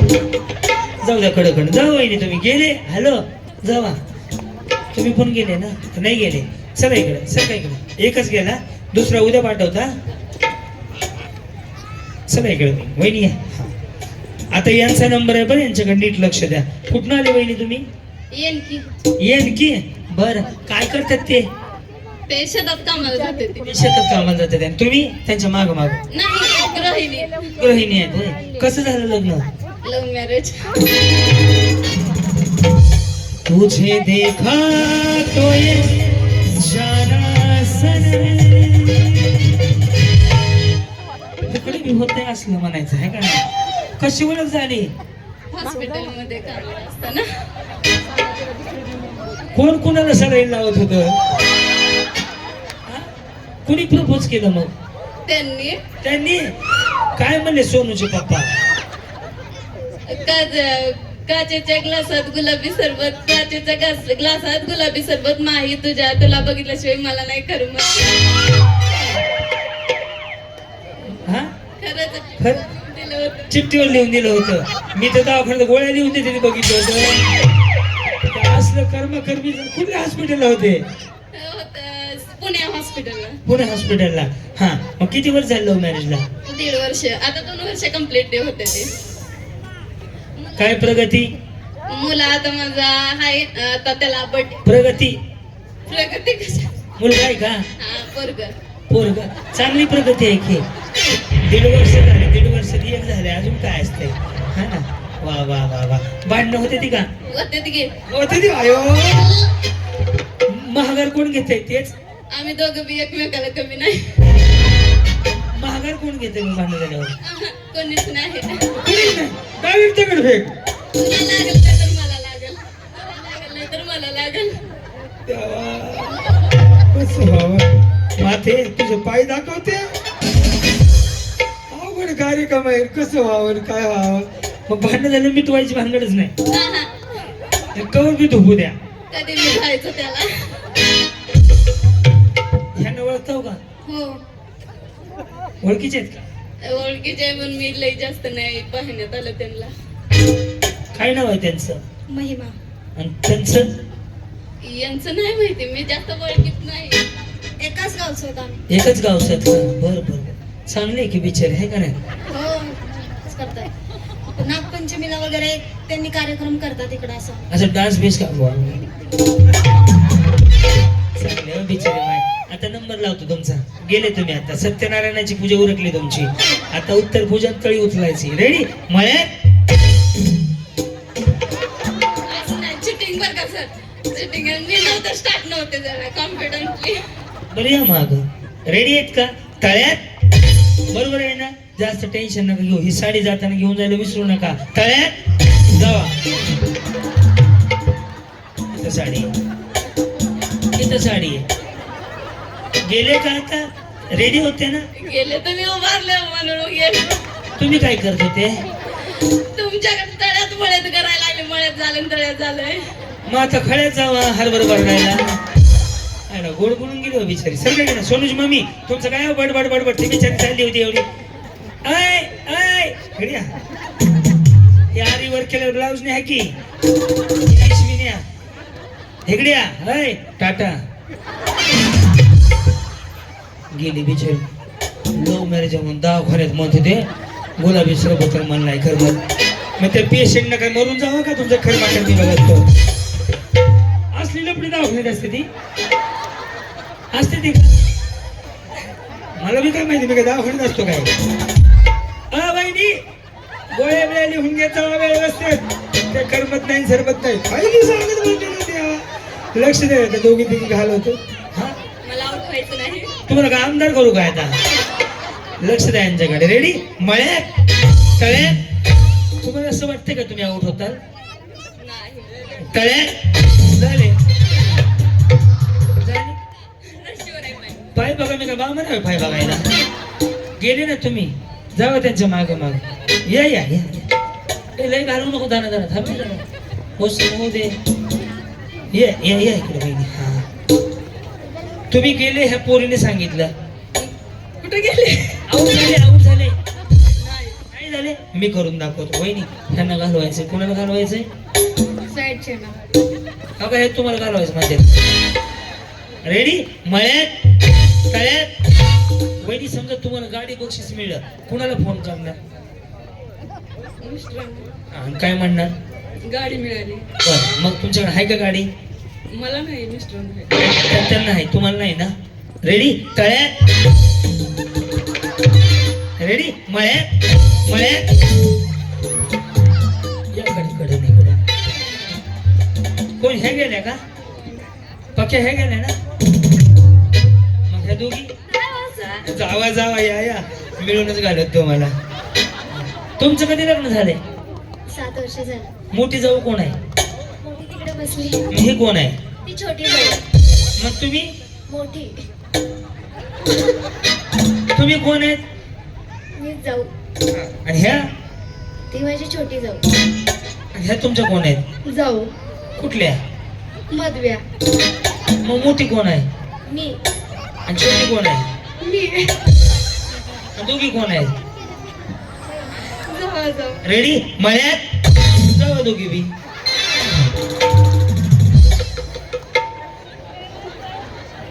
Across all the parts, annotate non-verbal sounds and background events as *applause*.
जाऊ द्या कडकड जाऊ वहिनी तुम्ही गेले? हॅलो? जावा. तुम्ही पण गेले ना? नाही गेले. चला इकडे चला इकडे. एकच गेला. दुसरा उद्या पाठवता? चला इकडे. वहिनी. आता यांचा नंबर आहे बरं यांच्याकडे नीट लक्ष द्या. कुठून आले वहिनी तुम्ही? की येन की बर. काय करतात ते? ते शेतात कामाला जाते ते. शेतात कामाला जातात आणि तुम्ही? त्यांच्या माग माग. नाही गृहिणी. गृहिणी आहेत होय. कसं झालं लग्न? Love marriage. तुझे देखा तो ये. तिकडे होते असलं म्हणायचं आहे का कशी ओळख झाली? हॉस्पिटलमध्ये कामाला असताना कोण कोणाला सलाईन लावत होत? कुणी प्रपोज केलं मग? त्यांनी. त्यांनी? काय म्हणले सोनूचे पप्पा? काचेच्या ग्लासात गुलाबी सरबत काचेच्या ग्लास ग्लासात गुलाबी सरबत माही तुझ्या तुला बघितल्याशिवाय मला नाही हा? खर? चिठ्ठीवर लिहून दिलं होतं. मी तर दवाखान्यात गोळ्या लिहून देते बघितलं होतं. असलं कर्म कर्मी कुठल्या हॉस्पिटलला होते? होतं पुणे हॉस्पिटलला पुणे हॉस्पिटलला हा. मग किती वर्ष झालं मॅरेजला दीड वर्ष. आता दोन वर्ष कंप्लीट डे होते ते. काय प्रगती? मुला आता माझा आहे आता त्याला बट प्रगती. प्रगती कशा? मुलगा आहे का? हा पोरग. पोरग. चांगली प्रगती आहे की. दीड वर्ष झाले दीड वर्ष एक झाले अजून काय असते हा ना? वा वा वा वा. भांडणं होते ती का? होते ते घे होते ती? आयो महागार कोण घेते तेच? आम्ही दोघं बी एकमेकाला कमी नाही. महागार कोण घेते मग भांडण झाल्यावर *laughs* कोणीच नाही. कुणीच नाही डायरेक्ट दगड फेक? तुला लागल का तर मला लागल. तुला लागल नाही तर मला लागल. कसं व्हावं माथे तुझे पाय दाखवते? अवघड कार्यक्रम आहे. कसं व्हावं काय व्हावं? मग भांडण झालं मी तुवायची भानगडच नाही. हा, हा. कवर बी धुपू द्या. कधी मी त्याला? ह्यांना ओळखतो का? हो. ओळखीचे आहेत का? ओळखीचे पण मी लई जास्त नाही पाहण्यात आलं त्यांना. काय नाव आहे त्यांचं? महिमा. आणि त्यांचं? यांचं नाही माहिती मी जास्त ओळखीत नाही. एकाच गावचं होत आम्ही. एकच गावचं आहेत का? बरं बरं. चांगले की बिचारे आहे का नाही? हो असंच करतात नागपंचमीला वगैरे त्यांनी कार्यक्रम करतात इकडं असं. असं डान्स बेस का? वा. चांगले हो बिचारे माय. आता नंबर लावतो तुमचा. गेले तुम्ही आता. सत्यनारायणाची पूजा उरकली तुमची. आता उत्तर पूजा तळी उचलायची. रेडी मळ्यात? बरं माग. रेडी आहेत का? तळ्यात? बरोबर आहे ना? जास्त टेन्शन नका घेऊ. ही साडी जाताना घेऊन जायला विसरू नका. तळ्यात? जावा. इथं साडी. इथं साडी आहे. गेले का आता? रेडी होते ना? गेले तर मी उभारले म्हणून गेले. तुम्ही काय करत होते? तुमच्याकडे तळ्यात मळ्यात करायला लागले मळ्यात झालं तळ्यात झालंय. मग आता खळ्यात जावा हरभर भरडायला आहे ना गोड बोलून गेली बिचारी. सगळे ना सोनूज मम्मी तुमचं काय हो बडबड बडबड? ती बिचारी चालली होती एवढी. आय आय इकडे या. हे आरी वर केल्यावर ब्लाऊज नाही की पिशवी न्या इकडे या हाय टाटा. गेली बिचारी लव्ह मॅरेज म्हणून दवाखान्यात म्हणत होते गुलाबी सरबत मला नाही खरमत मग त्या पेशंटनं काय मरून जावं का तुमचं खरं मी बघत असली लपडी दवाखान्यात असते ती. असते ती मला बी काय माहिती मी काय दवाखान्यात असतो काय? अ बहिणी गोळ्या बिळ्या लिहून घेता जावा व्यवस्थित. ते करमत नाही सरबत नाही. काही सांगत लक्ष द्या त्या दोघी तिघी घालवतो हा मला आउट व्हायचं नाही तुम्हाला काय आमदार करू काय आता? लक्ष द्या यांच्याकडे. रेडी मळ्यात तळ्यात तुम्हाला असं वाटतंय का तुम्ही आउट होताल? नाही तळ्यात झाले. पाय. बघा मी का बा म्हणा पाय बघायला? गेले ना तुम्ही. जावा त्यांच्या मागे मागे. या या या. ए, लय घालू नको दाना दाना. थांब जरा. हो सर हो दे. ये या या इकडे बहिणी. हा. तुम्ही गेले ह्या पोरीने सांगितलं. कुठे गेले? आऊट झाले आऊट झाले. काय झाले. मी करून दाखवतो. वहिनी ह्यांना घालवायचंय. कोणाला घालवायचंय? साईडचे ना. अगं हे तुम्हाला घालवायचं माझ्या रेडी मळ्यात तळ्यात. वहिनी समजा तुम्हाला गाडी बक्षीस मिळलं कुणाला फोन करणार? काय म्हणणार? गाडी मिळाली. मग तुमच्याकडे आहे का गाडी? मला नाही मिस्टर त्या- त्यांना आहे तुम्हाला नाही ना? रेडी तळ्यात? रेडी मळ्यात? मळ्यात? या कडे नाही कडे कोण हे गेल्या का? पक्या हे गेल्या ना? मग ह्या दोघी? जावा जावा या या. मिळूनच घालत तुम्हाला तुमचं कधी लग्न झालंय? सात वर्ष झालं. मोठी जाऊ कोण आहे? हे कोण आहे? ती छोटी मग तुम्ही? मोठी. तुम्ही कोण आहेत? मी जाऊ. आणि ह्या? ती माझी छोटी जाऊ. आणि ह्या तुमच्या कोण आहेत? जाऊ. कुठल्या? मधव्या. मग मोठी कोण आहे? मी. आणि छोटी कोण आहे? मी. आणि दोघी कोण आहेत? जाऊ जाऊ. रेडी मळ्यात? जाऊ दोघी बी.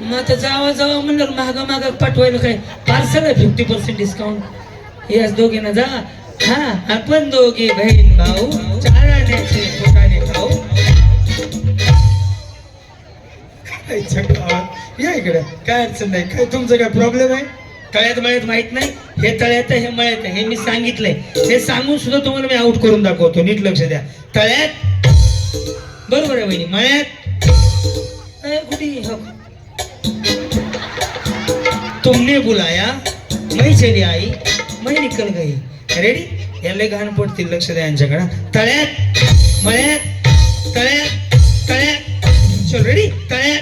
मग आता जावा जावा म्हणलं महाग महाग पाठवायला काय? पार्सल आहे फिफ्टी पर्सेंट डिस्काउंट याच दोघींना जा. हा आपण दोघी बहीण भाऊ चार आण्याचे पोटाने खाऊ. काय या इकडे. काय अडचण नाही. काय तुमचं काय प्रॉब्लेम आहे? तळ्यात मळ्यात माहीत नाही. हे तळ्यात हे मळ्यात. हे मी सांगितलंय. हे सांगून सुद्धा तुम्हाला मी आउट करून दाखवतो. नीट लक्ष द्या. तळ्यात. बरोबर आहे वहिनी. मळ्यात. कुठे? हो. तुमने बुलाया मैं चली आई मैं निकल गई। रेडी याला घाण पडतील लक्ष द्या यांच्याकडे तळ्यात मळ्यात तळ्यात तळ्यात चल रेडी तळ्यात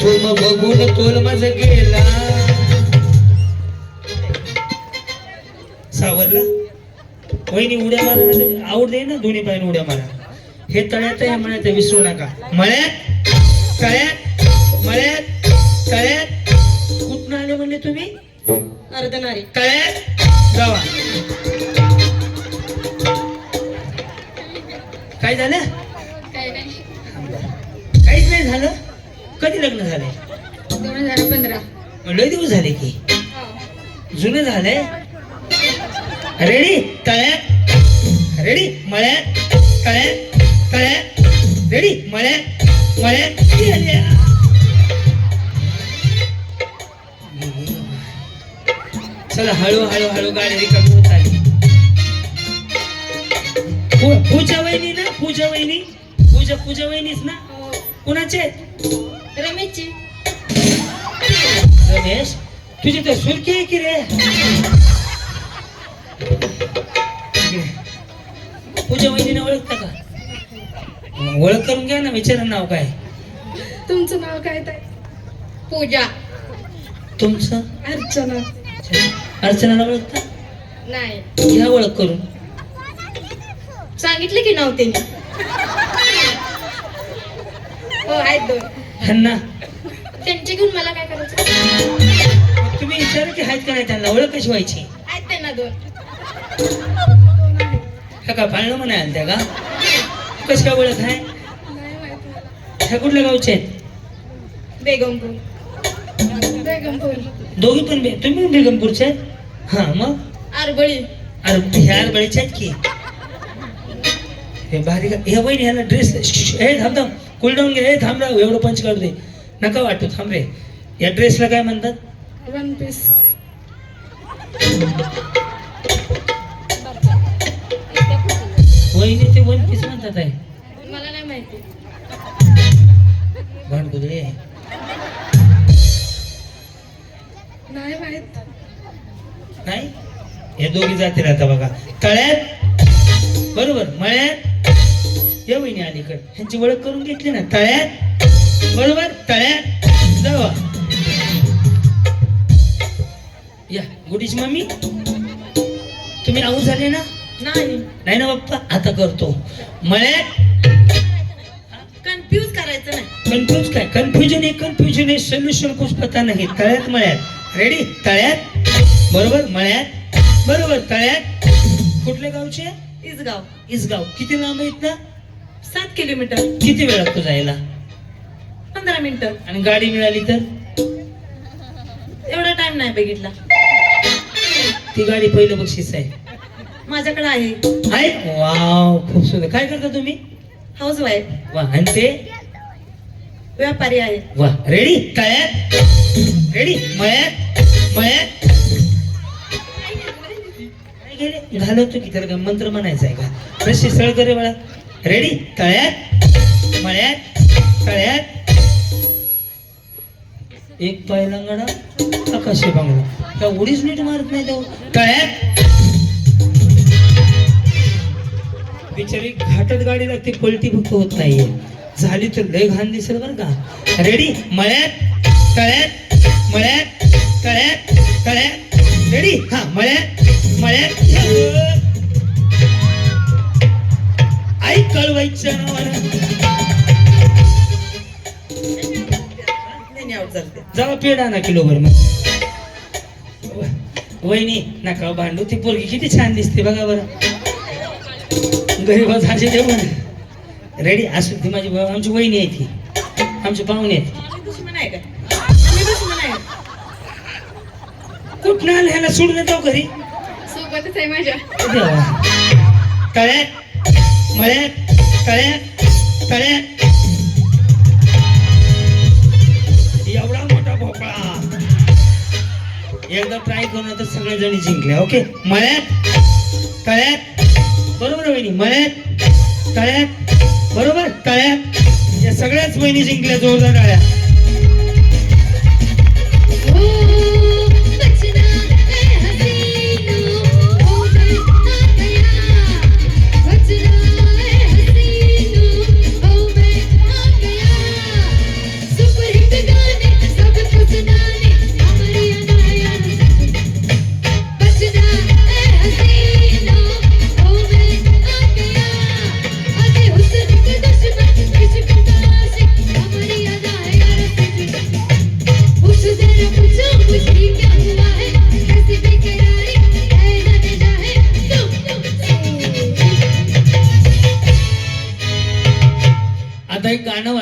तुम बघून तोल माझ गेला। वहिनी उड्या मारा आवड दे ना दोन्ही पायने उड्या मारा हे तळ्यात आहे आहे, विसरू नका. मळ्यात तळ्यात मळ्यात तळ्यात. कुठून आले म्हणले तुम्ही? अर्धनारी. तळ्यात जावा. काय झालं? काहीच नाही झालं. कधी लग्न झालंय दोन हजार पंधरा. लय दिवस झाले की. जुनं झालंय? रेडी? तळ्यात रेडी? मळ्यात तळ्यात तळ्यात रेडी? मळ्यात या. चला हळू हळू हळू गाडी रिकामी होत आली पूजा वहिनी ना? पूजा वहिनी? पूजा पूजा वहिनीच ना? कुणाचे आहेत? रमेशची. रमेश? तुझी तर सुरकी आहे की रे? पूजा वहिनीने ओळखता का? ओळख करून घ्या ना विचारा नाव काय. तुमचं नाव काय ताई? पूजा. तुमचं? अर्चना. अर्चनाला ओळखता? नाही. घ्या ओळख करून. सांगितलं की नाव त्यांनी? हो आहेत दोन. ह्यांना. त्यांचे घेऊन मला काय करायचं? तुम्ही विचारा की आहेत का नाही त्यांना. ओळख कशी व्हायची? आहेत त्यांना दोन. ह्या का पाळणं म्हणाल त्या का? कशी काय ओळख आहे? ह्या कुठल्या गावचे आहेत? बेगमपूर. बेगमपूर. दोघी पण बे- तुम्ही पण बेगमपूरचे आहेत? हा मग? आरबळी. अरे ह्या बळीच्या आहेत की? हे भारी का ह्या बहिणी ह्याला ड्रेस हे थांब थांब. कूल डाऊन घे. हे थांब राव एवढं पंच काढू दे. नका वाटू थांब रे. या ड्रेसला काय म्हणतात? वन पीस वहिनी ते वन पीस म्हणतात आहे. मला नाही माहिती. भांडकुदळे. नाही माहीत. हे दोघी जातील आता बघा. तळ्यात बरोबर. मळ्यात? या वहिनी अलीकड. ह्यांची ओळख करून घेतली ना. तळ्यात? बरोबर? तळ्यात? जावा. या. गुडीची मम्मी? तुम्ही आऊ झाले ना? नाही. नाही ना बाप्पा आता करतो. मळ्यात कन्फ्यूज करायचं नाही. कन्फ्युज काय? कन्फ्युजन आहे कन्फ्युजन आहे सोल्युशन कुछ पता नाही. तळ्यात मळ्यात. रेडी तळ्यात? बरोबर? मळ्यात? बरोबर? तळ्यात? कुठल्या गावचे? इसगाव. इसगाव. किती लांब आहेत ना सात किलोमीटर. किती वेळ लागतो जायला? पंधरा मिनिटं. आणि गाडी मिळाली तर? एवढा टाइम नाही बघितला. ती गाडी पहिलं बक्षीस आहे. माझ्याकडे आहे. आहे वाव खूप सुंदर. काय करता तुम्ही? हाऊस वाईफ वा आणि ते? व्यापारी आहे. वा रेडी तळ्यात रेडी मळ्यात? मळ्यात? काय गेले? घालवतो की काय मंत्र म्हणायचा आहे का? रशी सळ करे बाळा. रेडी तळ्यात? मळ्यात? तळ्यात? एक पाय लंगडा आकाशी बांगडा. त्या उडीच नीट मारत नाही तो. तळ्यात? बिचारी घाटात गाडी लागते पलटी फक्त होत नाहीये. झाली तर लय घाण दिसेल बरं का? रेडी मळ्यात तळ्यात मळ्यात तळ्यात तळ्यात. रेडी हा मळ्यात मळ्यात. आई कळवायच्या नावानं. जरा पेढा ना किलोभर मग. वहिनी नका भांडू. ती पोरगी किती छान दिसते बघा बरं. गरीबात हाचे जेवण रेडी असू ती माझी आमची वहिनी आहे ती. आमचे पाहुणे आहेत कुठं आलं ह्याला सोडून येतो घरी? सोबतच आहे माझ्या. देवा. तळ्यात मळ्यात तळ्यात तळ्यात एवढा मोठा भोपळा. एकदा ट्राय करून तर सगळे जणी जिंकले ओके मळ्यात तळ्यात बरोबर वहिनी? मळ्यात तळ्यात बरोबर? तळ्यात या सगळ्याच वहिनी जिंकल्या जोरदार टाळ्या.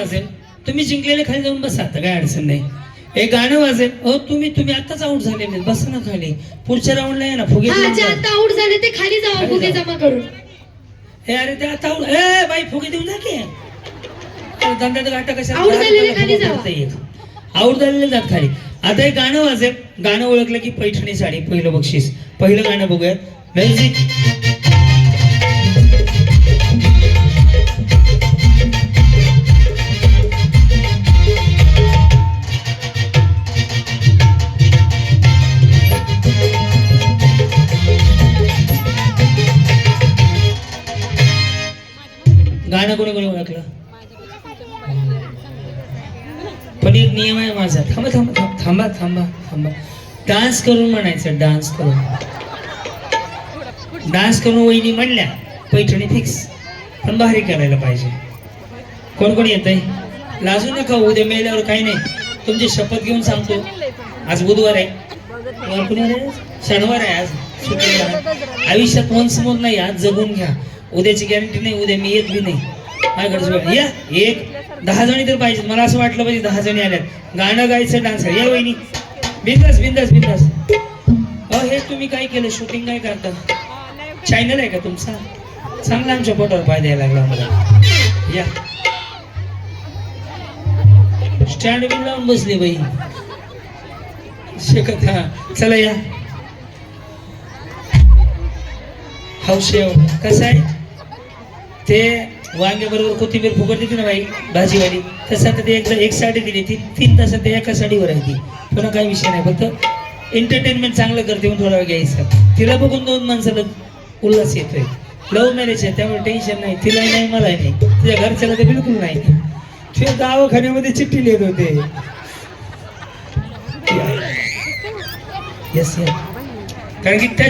वाजेल. तुम्ही जिंकलेले खाली जाऊन बसा आता काय अडचण नाही. एक गाणं वाजेल. हो तुम्ही तुम्ही आताच आउट झालेले बसा ना खाली. पुढच्या राऊंडला या ना फुगे हा जे. आता आउट झाले ते खाली जावा खाली फुगे जावा. जमा करून. ए अरे ते आता आउट ए बाई फुगे देऊन जा की. अरे धंद्यात गाठा कशा Out झालेले खाली जावा. आउट झालेले जात खाली. आता एक गाणं वाजेल. गाणं ओळखलं की पैठणी साडी पहिलं बक्षीस. पहिलं गाणं बघूयात. म्युझिक गाणं कोणी कोणी ओळखलं? पण एक नियम आहे माझा. थांबा थांबा थांबा थांबा थांबा थांबा. डान्स करून म्हणायचं डान्स करून. डान्स करून वहिनी म्हणल्या पैठणी फिक्स पण भारी करायला पाहिजे. कोण कोण येत आहे लाजू नका उद्या मेल्यावर काही नाही. तुमची शपथ घेऊन सांगतो. आज बुधवार आहे. कोणी शनिवार आहे आज. सुट्टी आयुष्यात मन समोर नाही आज जगून घ्या. उद्याची गॅरंटी नाही उद्या मी येत बी नाही. माझ्याकडे या एक दहा जणी तर पाहिजेत. मला असं वाटलं पाहिजे दहा जणी आल्यात. गाणं गायचं डान्स या वहिनी. बिंदास बिंदास बिंदास. अ हे तुम्ही काय केलं? शूटिंग काय करता. चॅनल आहे का तुमचा? चांगला आमच्या पोटावर पाय द्यायला लागला मला या. स्टँड बिन लावून बसली बाई. शकत हा. चला या. हौशेव कसं आहे? ते वांग्याबरोबर कोथिंबीर फुकट देते ना बाई भाजीवाली. तसं आता ते एकदा एक साडी दिली ती तीन तासात ते एका साडीवर आहे ती. पुन्हा काही विषय नाही फक्त एंटरटेनमेंट चांगलं करते म्हणून थोडा वेळ घ्यायचा. तिला बघून दोन माणसाला उल्हास येतोय. लव्ह मॅरेज आहे त्यामुळे टेन्शन नाही. तिलाही नाही मलाही नाही. तुझ्या घरच्याला तर बिलकुल नाही. ते दवाखान्यामध्ये चिठ्ठी लिहित होते. येस कारण की त्या